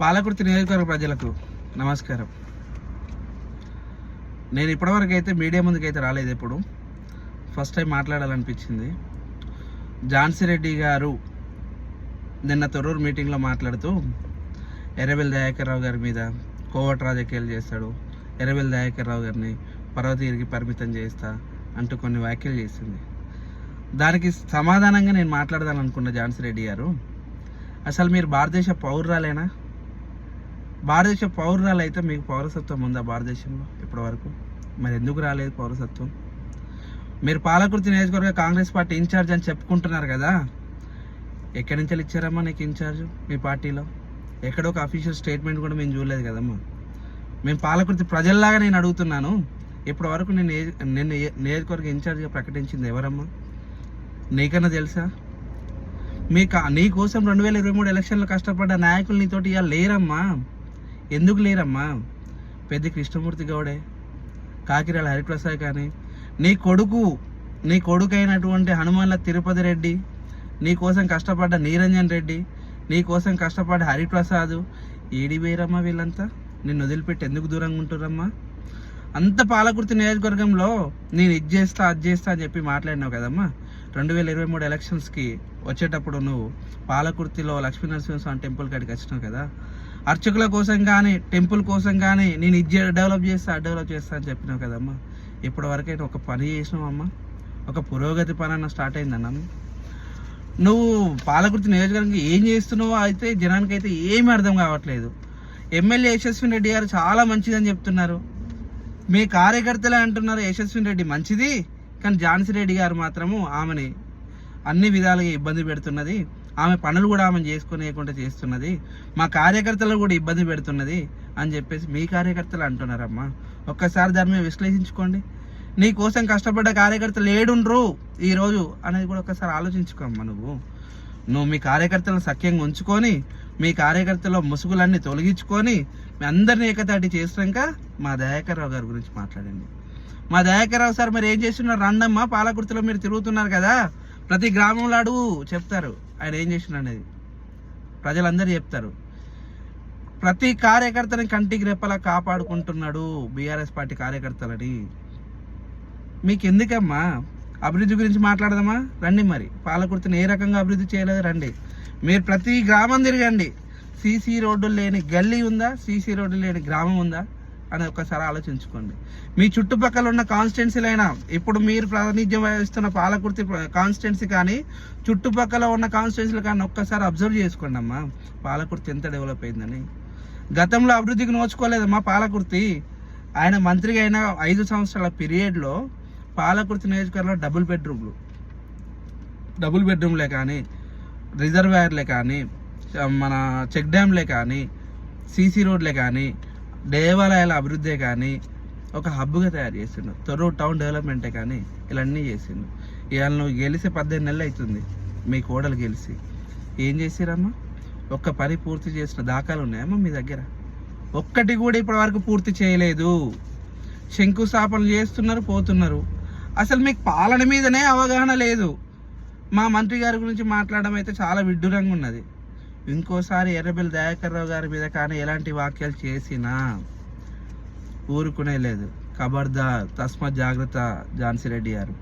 పాలకుర్తి నియోజకవర్గ ప్రజలకు నమస్కారం. నేను ఇప్పటివరకు అయితే మీడియా ముందుకైతే రాలేదు ఎప్పుడు. ఫస్ట్ టైం మాట్లాడాలనిపించింది. ఝాన్సీ రెడ్డి గారు నిన్న తొర్రూరు మీటింగ్లో మాట్లాడుతూ ఎర్రబెల్ దయాకర్రావు గారి మీద కోవట్ రాజకీయాలు చేస్తాడు ఎర్రబెల్ దయాకర్రావు గారిని పర్వతగిరికి పరిమితం చేస్తా అంటూ కొన్ని వ్యాఖ్యలు చేసింది. దానికి సమాధానంగా నేను మాట్లాడదాలనుకున్న ఝాన్సీ రెడ్డి గారు అసలు మీరు భారతదేశ పౌరురాలేనా? భారతదేశ పౌరురాలు అయితే మీకు పౌరసత్వం ఉందా భారతదేశంలో? ఇప్పటి వరకు మరి ఎందుకు రాలేదు పౌరసత్వం? మీరు పాలకుర్తి నియోజకవర్గ కాంగ్రెస్ పార్టీ ఇన్ఛార్జ్ అని చెప్పుకుంటున్నారు కదా. ఎక్కడి నుంచి ఇచ్చారమ్మా నీకు ఇన్ఛార్జ్? మీ పార్టీలో? ఎక్కడో ఒక అఫీషియల్ స్టేట్మెంట్ కూడా మేము చూడలేదు కదమ్మా. మేము పాలకుర్తి ప్రజల్లాగా నేను అడుగుతున్నాను. ఇప్పటి వరకు నేను ఏ- నియోజకవర్గ ఇన్ఛార్జ్గా ప్రకటించింది ఎవరమ్మా? నీకన్నా తెలుసా? మీ కా- నీ కోసం రెండు వేల ఇరవై మూడు ఎలక్షన్లు కష్టపడ్డ నాయకులు నీతోటి ఇవాళ లేరమ్మా. ఎందుకు లేరమ్మా? పెద్ద కృష్ణమూర్తి గౌడే కాకిరాల హరిప్రసాద్ కానీ నీ కొడుకు నీ కొడుకు అయినటువంటి హనుమాన్ల తిరుపతి రెడ్డి నీ కోసం కష్టపడ్డ నీరంజన్ రెడ్డి నీ కోసం కష్టపడ్డ హరిప్రసాద్ ఏడి వేరమ్మా వీళ్ళంతా? నిన్ను వదిలిపెట్టి ఎందుకు దూరంగా ఉంటురమ్మా అంత పాలకుర్తి నియోజకవర్గంలో నేను ఇది చేస్తా అది చేస్తా అని చెప్పి మాట్లాడినావు కదమ్మా? రెండు వేల ఇరవై మూడు ఎలక్షన్స్కి వచ్చేటప్పుడు నువ్వు పాలకుర్తిలో లక్ష్మీ నరసింహస్వామి టెంపుల్ కాడికి వచ్చినావు కదా? అర్చకుల కోసం కానీ టెంపుల్ కోసం కానీ నేను ఇది డెవలప్ చేస్తా డెవలప్ చేస్తా అని చెప్పినావు కదమ్మా. ఇప్పటి వరకైతే ఒక పని చేసినావమ్మా. ఒక పురోగతి పని అన్న స్టార్ట్ అయిందన్న నువ్వు పాలకుర్తి నియోజకవర్గం ఏం చేస్తున్నావో అయితే జనానికి అయితే ఏమీ అర్థం కావట్లేదు. ఎమ్మెల్యే యశస్విని రెడ్డి గారు చాలా మంచిదని చెప్తున్నారు. మీ కార్యకర్తలే అంటున్నారు యశస్విని రెడ్డి మంచిది కానీ ఝాన్సీ రెడ్డి గారు మాత్రము ఆమెని అన్ని విధాలుగా ఇబ్బంది పెడుతున్నది. ఆమె పనులు కూడా ఆమె చేసుకునేయకుండా చేస్తున్నది. మా కార్యకర్తలు కూడా ఇబ్బంది పెడుతున్నది అని చెప్పేసి మీ కార్యకర్తలు అంటున్నారమ్మా. ఒక్కసారి దాని మీద విశ్లేషించుకోండి. నీ కోసం కష్టపడ్డ కార్యకర్తలు ఏడుండ్రు ఈరోజు అనేది కూడా ఒకసారి ఆలోచించుకోమ్మా నువ్వు. నువ్వు మీ కార్యకర్తలను సఖ్యంగా ఉంచుకొని మీ కార్యకర్తల ముసుగులన్నీ తొలగించుకొని మీ అందరిని ఏకతాటి చేసినాక మా దయాకర్రావు గారి గురించి మాట్లాడండి. మా దయాకర్రావు సార్ మరి ఏం చేస్తున్నారు? రండమ్మా పాలకుర్తిలో మీరు తిరుగుతున్నారు కదా. ప్రతి గ్రామంలో అడుగు చెప్తారు. ఆయన ఏం చేసిన అనేది. ప్రజలందరూ చెప్తారు. ప్రతి కార్యకర్తని కంటికి రెప్పలా కాపాడుకుంటున్నాడు బీఆర్ఎస్ పార్టీ కార్యకర్తలని. మీకు ఎందుకమ్మా అభివృద్ధి గురించి మాట్లాడదామా? రండి మరి. పాలకుర్తిని ఏ రకంగా అభివృద్ధి చేయలేదు? రండి. మీరు ప్రతి గ్రామం తిరగండి. సీసీ రోడ్డు లేని గల్లీ ఉందా? సీసీ రోడ్డు లేని గ్రామం ఉందా? అని ఒకసారి ఆలోచించుకోండి. మీ చుట్టుపక్కల ఉన్న కాన్స్టిట్యున్సీలైనా ఇప్పుడు మీరు ప్రాతినిధ్యం వహిస్తున్న పాలకుర్తి కాన్స్టిట్యున్సీ కానీ చుట్టుపక్కల ఉన్న కాన్స్టిట్యున్సీలు కానీ ఒక్కసారి అబ్జర్వ్ చేసుకోండి అమ్మా. పాలకుర్తి ఎంత డెవలప్ అయిందని. గతంలో అభివృద్ధికి నోచుకోలేదమ్మా పాలకుర్తి. ఆయన మంత్రిగా అయిన ఐదు సంవత్సరాల పీరియడ్లో పాలకుర్తి నియోజకవర్గంలో డబుల్ బెడ్రూమ్లు డబుల్ బెడ్రూమ్లే కానీ రిజర్వాయర్లే కానీ మన చెక్ డ్యామ్లే కానీ సీసీ రోడ్లే కానీ దేవాలయాల అభివృద్ధే కానీ ఒక హబ్గా తయారు చేసిండు. తొర్రూరు టౌన్ డెవలప్మెంటే కానీ ఇలా అన్నీ చేసిండు. ఇవాళ నువ్వు గెలిచి పద్దెనిమిది నెలలు అవుతుంది మీ కోడలు గెలిచి ఏం చేసిరమ్మా? ఒక్క పని పూర్తి చేసిన దాఖలు ఉన్నాయమ్మా మీ దగ్గర? ఒక్కటి కూడా ఇప్పటి వరకు పూర్తి చేయలేదు. శంకుస్థాపనలు చేస్తున్నారు పోతున్నారు. అసలు మీకు పాలన మీదనే అవగాహన లేదు. మా మంత్రి గారి గురించి మాట్లాడడం అయితే చాలా విడ్డూరంగా ఉన్నది. ఇంకోసారి ఎర్రబెల్లి దయాకర్ రావు గారి మీద కానీ ఎలాంటి వాక్యాలు చేసినా ఊరుకునే లేదు ఖబర్దార్ తస్మత్ జాగ్రత్త ఝాన్సీ రెడ్డి గారు.